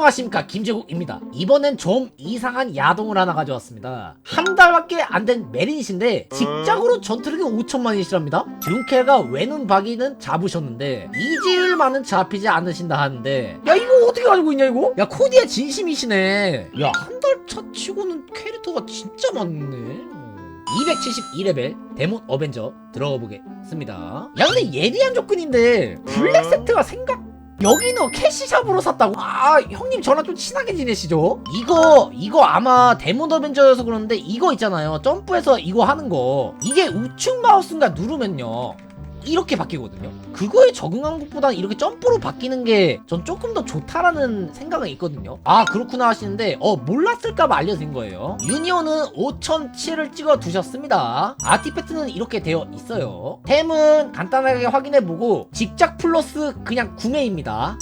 안녕하십니까 김재국입니다. 이번엔 좀 이상한 야동을 하나 가져왔습니다. 한 달밖에 안 된 메린이신데 직작으로 전투력이 5천만이시랍니다. 듀켈가 외눈 박이는 잡으셨는데 이지일만은 잡히지 않으신다 하는데 야 이거 어떻게 알고 있냐 이거? 야 코디의 진심이시네. 야 한 달 차 치고는 캐릭터가 진짜 많네. 272레벨 데몬 어벤져 들어가 보겠습니다. 야 근데 예리한 조건인데 블랙 세트가 생각 여기는 캐시샵으로 샀다고? 아 형님 저랑 좀 친하게 지내시죠? 이거 이거 아마 데몬 어벤져여서 그러는데 이거 있잖아요 점프해서 이거 하는 거 이게 우측 마우스인가 누르면요 이렇게 바뀌거든요. 그거에 적응한 것보다는 이렇게 점프로 바뀌는 게 전 조금 더 좋다라는 생각은 있거든요. 아 그렇구나 하시는데 어 몰랐을까봐 알려드린 거예요. 유니온은 5007을 찍어 두셨습니다. 아티팩트는 이렇게 되어 있어요. 템은 간단하게 확인해보고 직작 플러스 그냥 구매입니다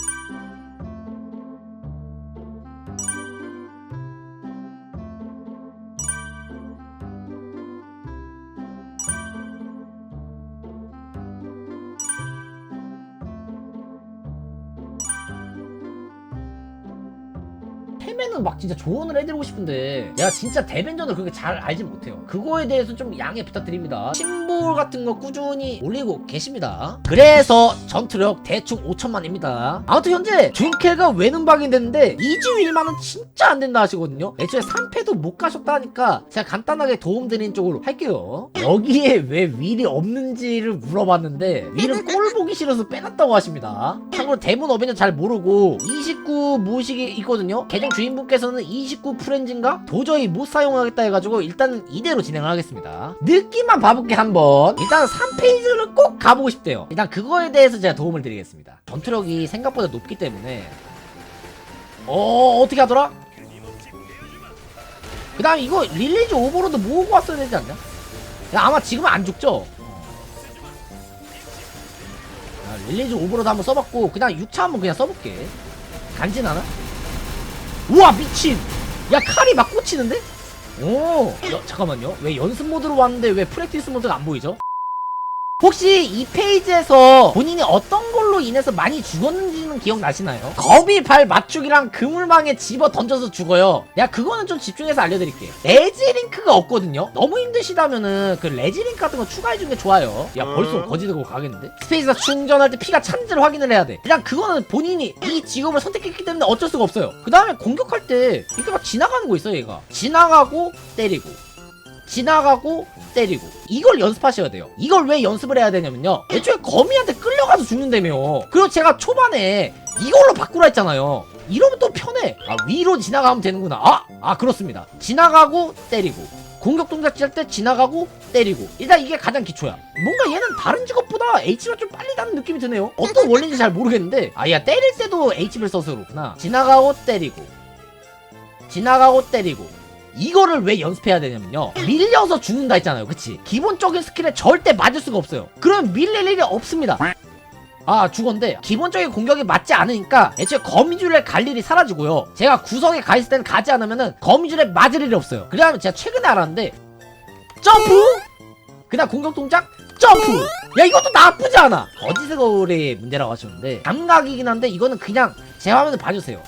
템에는 막 진짜 조언을 해드리고 싶은데 내가 진짜 대변전을 그렇게 잘 알지 못해요. 그거에 대해서 좀 양해 부탁드립니다. 심볼 같은 거 꾸준히 올리고 계십니다. 그래서 전투력 대충 5천만입니다. 아무튼 현재 준켈가 외눈박이 됐는데 2주 1만은 진짜 안 된다 하시거든요. 애초에 3패도 못 가셨다 하니까 제가 간단하게 도움드리는 쪽으로 할게요. 여기에 왜 윌이 없는지를 물어봤는데 윌은 꼴 보기 싫어서 빼놨다고 하십니다. 참고로 대문 어벤져 잘 모르고 29 무식이 있거든요. 계정 주인분께서는 29 프렌즈인가 도저히 못 사용하겠다 해가지고 일단 이대로 진행을 하겠습니다 느낌만 봐볼게 한번 일단 3페이지를 꼭 가보고 싶대요 일단 그거에 대해서 제가 도움을 드리겠습니다 전투력이 생각보다 높기 때문에 어 어떻게 하더라? 그 다음에 이거 릴리즈 오버로드 모으고 왔어야 되지 않냐? 야, 아마 지금은 안 죽죠? 아, 릴리즈 오버로드 한번 써봤고 그냥 6차 한번 그냥 써볼게 간지나나? 우와 미친 야 칼이 막 꽂히는데? 오 야, 잠깐만요 왜 연습 모드로 왔는데 왜 프랙티스 모드가 안 보이죠? 혹시 이 페이지에서 본인이 어떤 걸로 인해서 많이 죽었는지는 기억나시나요? 거미 발 맞추기랑 그물망에 집어 던져서 죽어요. 야 그거는 좀 집중해서 알려드릴게. 레지링크가 없거든요. 너무 힘드시다면은 그 레지링크 같은 거 추가해주는 게 좋아요. 야 벌써 거지 되고 가겠는데? 스페이스가 충전할 때 피가 찬지를 확인을 해야 돼. 그냥 그거는 본인이 이 직업을 선택했기 때문에 어쩔 수가 없어요. 그 다음에 공격할 때 이렇게 막 지나가는 거 있어요 얘가. 지나가고 때리고. 지나가고 때리고. 이걸 연습하셔야 돼요. 이걸 왜 연습을 해야 되냐면요. 애초에 거미한테 끌려가서 죽는다며 그리고 제가 초반에 이걸로 바꾸라 했잖아요. 이러면 또 편해. 아 위로 지나가면 되는구나. 아, 아 그렇습니다. 지나가고 때리고. 공격 동작 할때 지나가고 때리고. 일단 이게 가장 기초야. 뭔가 얘는 다른 직업보다 H가 좀 빨리 나는 느낌이 드네요. 어떤 원리인지 잘 모르겠는데. 아야 때릴 때도 H를 써서 그렇구나. 지나가고 때리고. 지나가고 때리고 이거를 왜 연습해야 되냐면요. 밀려서 죽는다 했잖아요. 그치? 기본적인 스킬에 절대 맞을 수가 없어요. 그러면 밀릴 일이 없습니다. 아 죽었는데 기본적인 공격이 맞지 않으니까 애초에 거미줄에 갈 일이 사라지고요. 제가 구석에 가 있을 때는 가지 않으면은 거미줄에 맞을 일이 없어요. 그래야 제가 최근에 알았는데 점프! 그다음 공격 동작? 점프! 야 이것도 나쁘지 않아! 거짓의 거울의 문제라고 하셨는데 감각이긴 한데 이거는 그냥 제 화면을 봐주세요.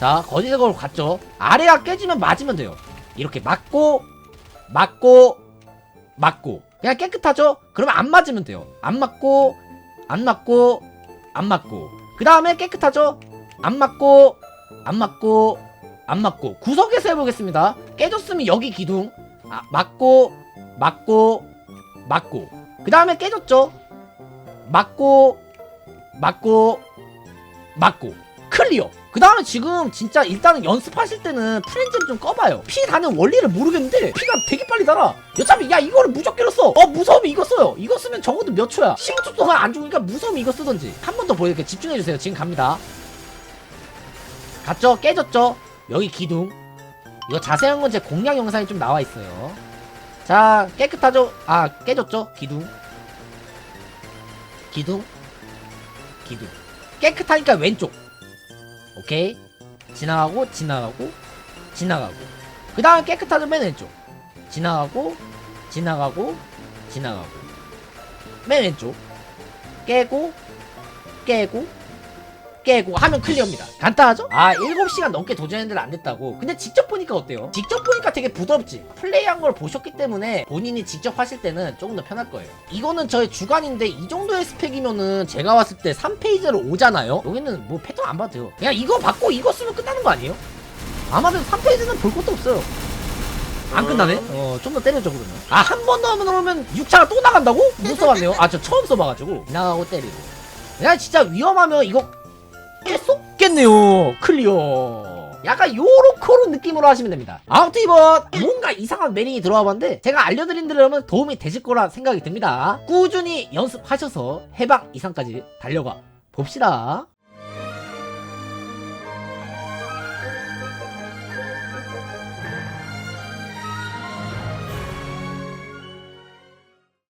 자 거짓의 거울 갔죠? 아래가 깨지면 맞으면 돼요 이렇게 맞고 맞고 맞고. 그냥 깨끗하죠? 그러면 안 맞으면 돼요. 안 맞고 안 맞고 안 맞고. 그 다음에 깨끗하죠? 안 맞고 안 맞고 안 맞고. 구석에서 해보겠습니다. 깨졌으면 여기 기둥. 아, 맞고 맞고 맞고. 그 다음에 깨졌죠? 맞고 맞고 맞고 클리어. 그 다음에 지금 진짜 일단은 연습하실 때는 프렌즈를 좀 꺼봐요. 피 다는 원리를 모르겠는데 피가 되게 빨리 달아. 어차피 야 이거를 무적기로 써어 무서움이 이거 써요. 이거 쓰면 적어도 몇 초야. 15초 동안 안 죽으니까 무서움이 이거 쓰던지. 한 번 더 보여드릴게요 집중해주세요. 지금 갑니다. 갔죠? 깨졌죠? 여기 기둥. 이거 자세한 건 제 공략 영상에 좀 나와 있어요. 자 깨끗하죠? 아 깨졌죠? 기둥. 기둥. 기둥. 깨끗하니까 왼쪽 오케이? 지나가고 지나가고 지나가고. 그 다음에 깨끗하죠 맨 왼쪽. 지나가고 지나가고 지나가고. 맨 왼쪽. 깨고 깨고 깨고 하면 클리어입니다 간단하죠? 아 7시간 넘게 도전했는데 안 됐다고 근데 직접 보니까 어때요? 직접 보니까 되게 부드럽지 플레이한 걸 보셨기 때문에 본인이 직접 하실 때는 조금 더 편할 거예요 이거는 저의 주관인데 이 정도의 스펙이면은 제가 왔을 때 3페이지로 오잖아요 여기는 뭐 패턴 안 봐도 돼요 그냥 이거 받고 이거 쓰면 끝나는 거 아니에요? 아마도 3페이지는 볼 것도 없어요 안 끝나네? 어, 좀 더 때려줘, 그러면. 아, 한 번 더 하면 오면 6차가 또 나간다고? 못 써봤네요. 아, 저 처음 써봐가지고. 나가고 때리고. 야, 진짜 위험하면 이거 깼어? 깼네요. 클리어. 약간 요렇게로 느낌으로 하시면 됩니다. 아무튼 이번 뭔가 이상한 메링이 들어와 봤는데 제가 알려드린 대로면 도움이 되실 거라 생각이 듭니다. 꾸준히 연습하셔서 해방 이상까지 달려가 봅시다.